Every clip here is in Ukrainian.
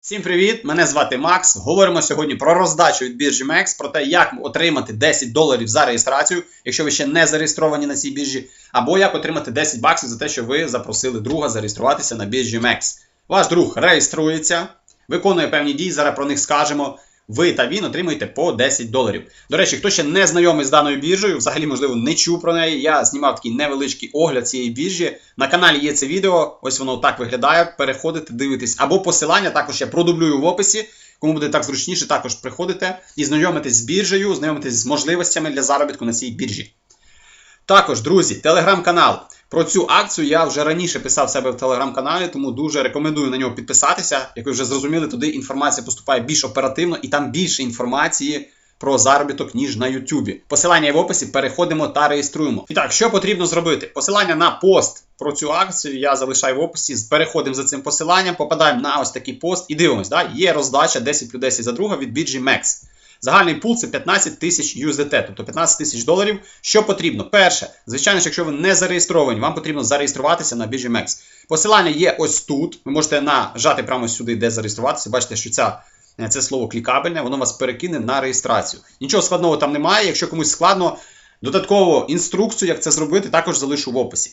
Всім привіт! Мене звати Макс. Говоримо сьогодні про роздачу від біржі MEX, про те, як отримати 10 доларів за реєстрацію, якщо ви ще не зареєстровані на цій біржі, або як отримати 10 баксів за те, що ви запросили друга зареєструватися на біржі MEX. Ваш друг реєструється, виконує певні дії, зараз про них скажемо. Ви та він отримуєте по 10 доларів. До речі, хто ще не знайомий з даною біржею, взагалі, можливо, не чув про неї. Я знімав такий невеличкий огляд цієї біржі. На каналі є це відео, ось воно так виглядає. Переходите, дивитесь. Або посилання також я продублюю в описі. Кому буде так зручніше, також приходите і знайомитесь з біржею, знайомитесь з можливостями для заробітку на цій біржі. Також, друзі, телеграм-канал. Про цю акцію я вже раніше писав себе в телеграм-каналі, тому дуже рекомендую на нього підписатися. Як ви вже зрозуміли, туди інформація поступає більш оперативно і там більше інформації про заробіток, ніж на Ютубі. Посилання є в описі, переходимо та реєструємо. І так, що потрібно зробити? Посилання на пост про цю акцію я залишаю в описі. Переходимо за цим посиланням, попадаємо на ось такий пост і дивимось, да? є роздача 10 плюс 10 за друга від біржі MEX. Загальний пул це 15 тисяч USDT, тобто 15 тисяч доларів. Що потрібно? Перше, звичайно, якщо ви не зареєстровані, вам потрібно зареєструватися на біржі MEX. Посилання є ось тут. Ви можете нажати прямо сюди, де зареєструватися. Бачите, що ця, це слово клікабельне, воно вас перекине на реєстрацію. Нічого складного там немає. Якщо комусь складно, додатково інструкцію, як це зробити, також залишу в описі.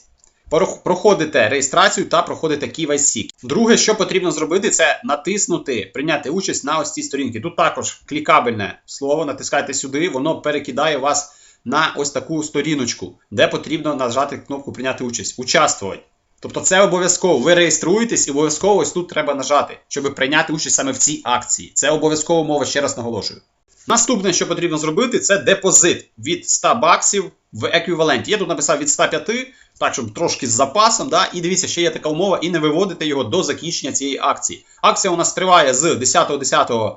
Проходите реєстрацію та проходите KYC. Друге, що потрібно зробити, це натиснути, прийняти участь на ось цій сторінці. Тут також клікабельне слово, натискайте сюди, воно перекидає вас на ось таку сторіночку, де потрібно нажати кнопку Прийняти участь, участвувати. Тобто це обов'язково. Ви реєструєтесь і обов'язково ось тут треба нажати, щоб прийняти участь саме в цій акції. Це обов'язково мова, ще раз наголошую. Наступне, що потрібно зробити, це депозит від 100 баксів в еквіваленті. Я тут написав від 105, так, щоб трошки з запасом. Да? І дивіться, ще є така умова, і не виводити його до закінчення цієї акції. Акція у нас триває з 10.10.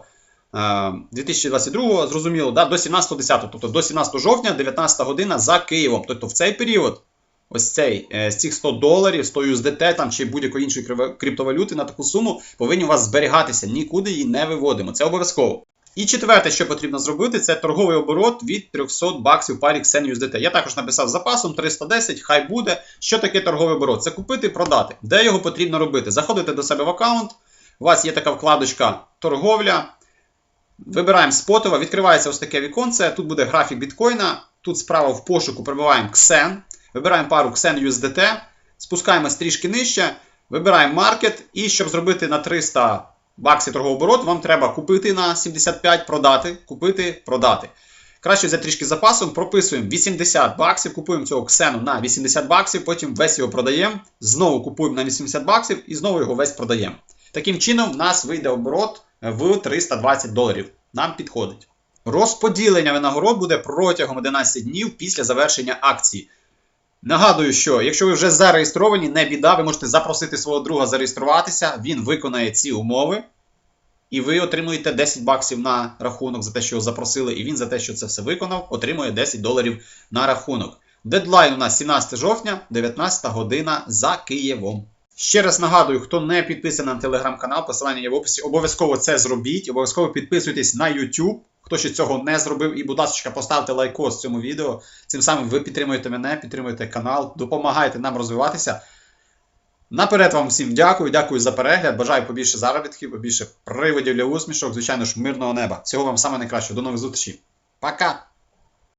2022, зрозуміло, да, до 17.10, тобто до 17 жовтня, 19 година за Києвом. Тобто в цей період, ось цей, з цих 100 доларів, 100 USDT там, чи будь-якої іншої криптовалюти на таку суму повинні у вас зберігатися. Нікуди її не виводимо. Це обов'язково. І четверте, що потрібно зробити, це торговий оборот від 300 баксів парі Xen USDT. Я також написав запасом 310, хай буде. Що таке торговий оборот? Це купити, продати. Де його потрібно робити? Заходите до себе в аккаунт, у вас є така вкладочка торговля. Вибираємо спотова, відкривається ось таке віконце. Тут буде графік біткоїна. Тут справа в пошуку прибиваємо Xen. Вибираємо пару Xen USDT, спускаємось трішки нижче, вибираємо маркет. І щоб зробити на 300 баксів торговий оборот, вам треба купити на 75, продати, купити, продати. Краще взяти трішки запасом, прописуємо 80 баксів, купуємо цього ксену на 80 баксів, потім весь його продаємо, знову купуємо на 80 баксів і знову його весь продаємо. Таким чином, в нас вийде оборот в 320 доларів. Нам підходить. Розподілення винагород буде протягом 11 днів після завершення акції. Нагадую, що якщо ви вже зареєстровані, не біда, ви можете запросити свого друга зареєструватися, він виконає ці умови, і ви отримуєте 10 баксів на рахунок за те, що його запросили, і він за те, що це все виконав, отримує 10 доларів на рахунок. Дедлайн у нас 17 жовтня, 19 година за Києвом. Ще раз нагадую, хто не підписаний на телеграм-канал, посилання є в описі, обов'язково це зробіть, обов'язково підписуйтесь на YouTube. Хто ще цього не зробив, і, будь ласка, поставте лайкос цьому відео. Цим самим ви підтримуєте мене, підтримуєте канал, допомагаєте нам розвиватися. Наперед вам всім дякую, дякую за перегляд. Бажаю побільше заробітків, побільше приводів для усмішок, звичайно ж, мирного неба. Всього вам саме найкращого. До нових зустрічей. Пока!